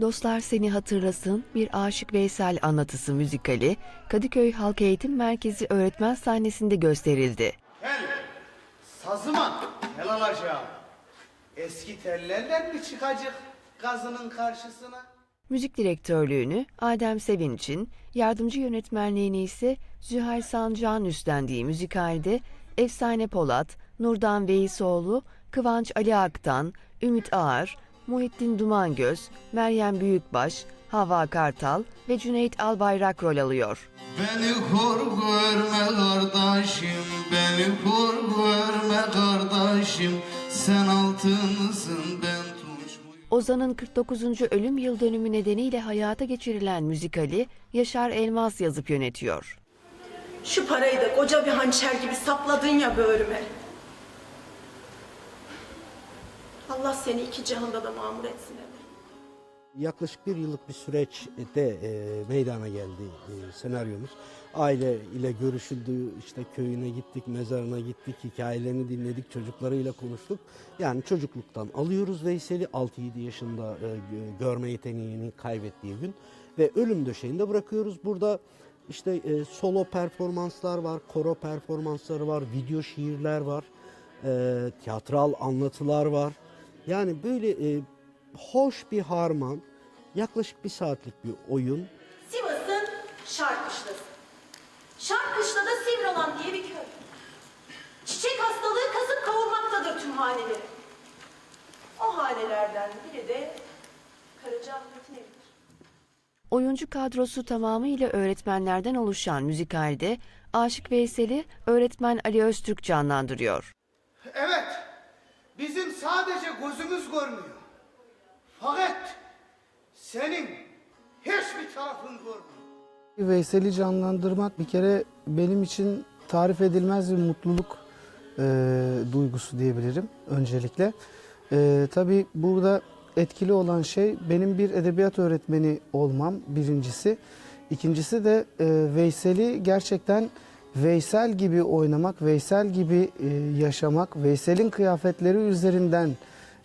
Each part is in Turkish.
Dostlar Seni Hatırlasın bir Aşık Veysel anlatısı müzikali Kadıköy Halk Eğitim Merkezi öğretmen sahnesinde gösterildi. Gel. Sazıman. Helal aşağı. Eski tellerle mi çıkacak gazının karşısına? Müzik direktörlüğünü Adem Sevinç'in, yardımcı yönetmenliğini ise Zühal Sancan üstlendiği müzikalde Efsane Polat, Nurdan Veysoğlu, Kıvanç Ali Aktan, Ümit Ağar, Muhittin Dumangöz, Meryem Büyükbaş, Hava Kartal ve Cüneyt Albayrak rol alıyor. Beni hor görme kardeşim, beni hor görme kardeşim. Sen altınısın ben? Ozan'ın 49. ölüm yıl dönümü nedeniyle hayata geçirilen müzikali Yaşar Elmas yazıp yönetiyor. Şu parayı da koca bir hançer gibi sapladın ya böğrüme. Allah seni iki cihanda da mamur etsin. Yaklaşık bir yıllık bir süreçte e, meydana geldi e, senaryomuz. Aile ile görüşüldü, işte köyüne gittik, mezarına gittik, hikayelerini dinledik, çocuklarıyla konuştuk. Yani çocukluktan alıyoruz Veysel'i 6-7 yaşında e, gö- görme yeteneğini kaybettiği gün ve ölüm döşeğinde bırakıyoruz. Burada işte e, solo performanslar var, koro performansları var, video şiirler var, e, tiyatral anlatılar var. Yani böyle e, hoş bir harman, yaklaşık bir saatlik bir oyun. Sivas'ın Şarkışlası. Şarkışla'da Sivralan diye bir köy. Çiçek hastalığı kasıp kavurmaktadır tüm haneleri. O hanelerden biri de Karacaahmet'in evidir. Oyuncu kadrosu tamamıyla öğretmenlerden oluşan müzikalde Aşık Veysel'i öğretmen Ali Öztürk canlandırıyor. Evet. Bizim sadece gözümüz görmüyor. Fakat senin hiçbir tarafın görmüyor. Veysel'i canlandırmak bir kere benim için tarif edilmez bir mutluluk e, duygusu diyebilirim öncelikle. E, tabii burada etkili olan şey benim bir edebiyat öğretmeni olmam birincisi. İkincisi de e, Veysel'i gerçekten Veysel gibi oynamak, Veysel gibi e, yaşamak, Veysel'in kıyafetleri üzerinden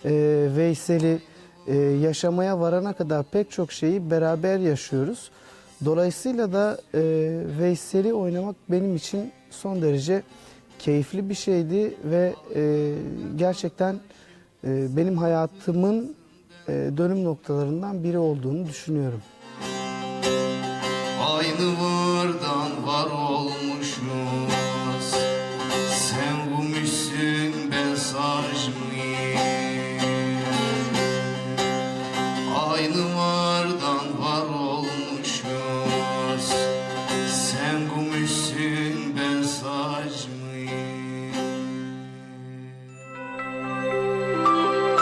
e, Veysel'i e, yaşamaya varana kadar pek çok şeyi beraber yaşıyoruz. Dolayısıyla da e, Veysel'i oynamak benim için son derece keyifli bir şeydi ve e, gerçekten e, benim hayatımın e, dönüm noktalarından biri olduğunu düşünüyorum. Aynı vardan var olma